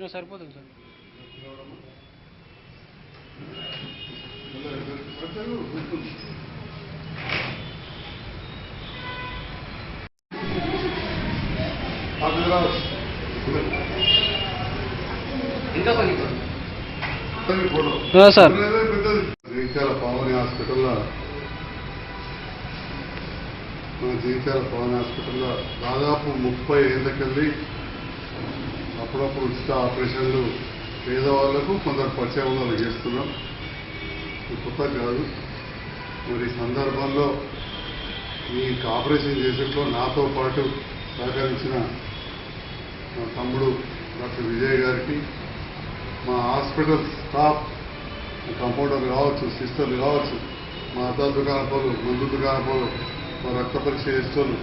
ఇచ్చిన సరిపోతుంది సార్ ఇంకా కొన్ని ఆ, సార్. జగిత్యాల పవని హాస్పిటల్లో మన జగిత్యాల పవని హాస్పిటల్లో దాదాపు ముప్పై ఏళ్ళకెళ్ళి అప్పుడప్పుడు ఉచిత ఆపరేషన్లు పేదవాళ్ళకు కొందరు పరిచయం ఉన్న చేస్తున్నాం కొత్త కాదు. మరి ఈ సందర్భంలో మీకు ఆపరేషన్ చేసేట్లో నాతో పాటు సహకరించిన మా తమ్ముడు డాక్టర్ విజయ్ గారికి మా హాస్పిటల్ స్టాఫ్ కంపౌండర్లు కావచ్చు సిస్టర్లు కావచ్చు మా అద్దాల దుకాణపోలు మందు దుకాణపోలు మా రక్త పరీక్ష చేస్తారు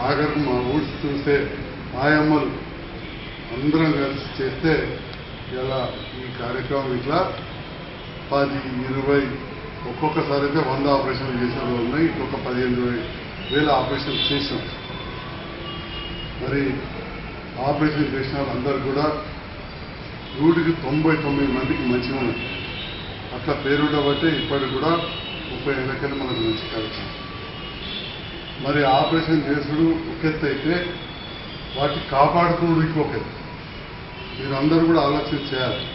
ఆఖరికి మా ఊడ్స్ చూస్తే ఆయమ్మలు అందరం కలిసి చేస్తే ఇలా ఈ కార్యక్రమం ఇట్లా పది ఇరవై ఒక్కొక్కసారి అయితే వంద ఆపరేషన్లు చేసిన వాళ్ళు. ఉన్నాయి ఇంకొక పదిహేను వేల ఆపరేషన్లు చేసాం మరి ఆపరేషన్ చేసిన వాళ్ళందరూ కూడా నూటికి తొంభై తొమ్మిది మందికి మంచిగా ఉన్నది అట్లా పేరుండబట్టే ఇప్పటికి కూడా ముప్పై ఏళ్ళకైనా మనకు మంచి కార్యక్రమం. మరి ఆపరేషన్ చేసుడు ఒక ఎత్తు అయితే వాటిని కాపాడుకోవడానికి ఇంకొక మీరందరూ కూడా ఆలోచన చేయాలి.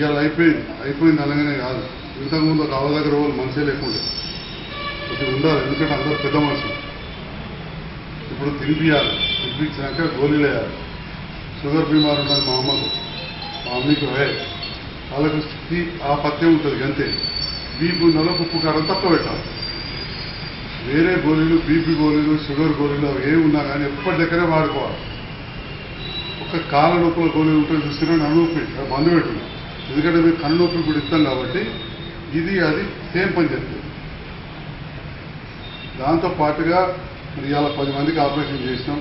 ఇవాళ అయిపోయింది. అయిపోయింది అనగానే కాదు. ఇంతకుముందు ఒక దగ్గర వాళ్ళు మనిషే లేకుండా. కొంచెం ఉండాలి. ఎందుకంటే అందరూ పెద్ద మనుషులు. ఇప్పుడు తినిపియాలి. తినిపించాక గోళీలు వేయాలి. షుగర్ బీమార్ ఉన్నది మా అమ్మకు. మా అమ్మకి వే వాళ్ళకు ఆ పత్యం ఉంటుంది అంతే. బీపీ నెలకు ఉప్పు కారం తక్కువ పెట్టాలి. వేరే గోళీలు బీపీ గోళీలు షుగర్ గోళీలు అవి ఏమి ఉన్నా కానీ ఎప్పటికైనా వాడుకోవాలి? ఒక కాళ్ళ నొప్పుల గోళీలు ఉంటే చూసినా నడునొప్పి మందు పెట్టున్నాం ఎందుకంటే మీరు కన్ను నొప్పి ఇప్పుడు ఇస్తాం కాబట్టి ఇది అది సేమ్ పని చేస్తుంది. దాంతో పాటుగా మరి ఇవాళ పది మందికి ఆపరేషన్ చేసినాం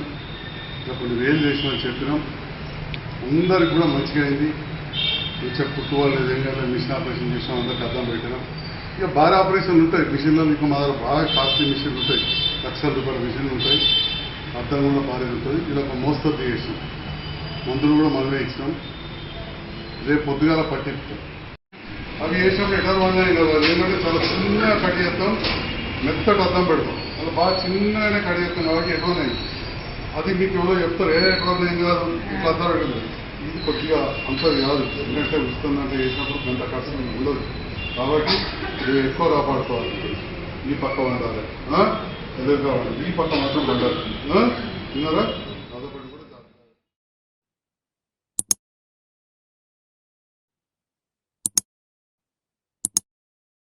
ఇలా కొన్ని వేలు చేసినామని చెప్పినాం. అందరికి కూడా మంచిగా అయింది. వచ్చే పుట్టువాళ్ళు ఏం కాదు మిషన్ ఆపరేషన్ చేసినాం అందరికి అర్థం పెట్టినాం ఇక భారీ ఆపరేషన్లు ఉంటాయి. మిషన్లో ఇంకా మా దగ్గర బాగా కాస్ట్లీ మిషన్లు ఉంటాయి. లక్షల రూపాయల మిషన్లు ఉంటాయి. అర్థం కూడా భారీ ఉంటుంది. ఇలా ఒక మోస్తరు చేసినాం మందులు కూడా మనమే ఇచ్చినాం. రేపు పొద్దుగాల పట్టిస్తాం అవి వేసినప్పుడు ఎక్కడ వండాయి కదా చాలా చిన్నగా కట్ చేస్తాం. మెత్తటి అద్దం పెడతాం. అలా బాగా చిన్నగానే కట్ చేస్తాం కాబట్టి ఎక్కడ అది మీకు ఎవరో చెప్తారు. ఏ ఎక్కడ ఏం కాదు? ఇట్లా అద్దం పెట్టదు ఇది కొద్దిగా అంత కాదు. ఎందుకంటే అంటే వేసినప్పుడు గంట కష్టం ఉండదు. కాబట్టి ఇది ఎక్కువ కాపాడుకోవాలి ఈ పక్క ఉండాలి ఆ? ఎదురుగా ఈ పక్క మాత్రం ఉండాలి విన్నారా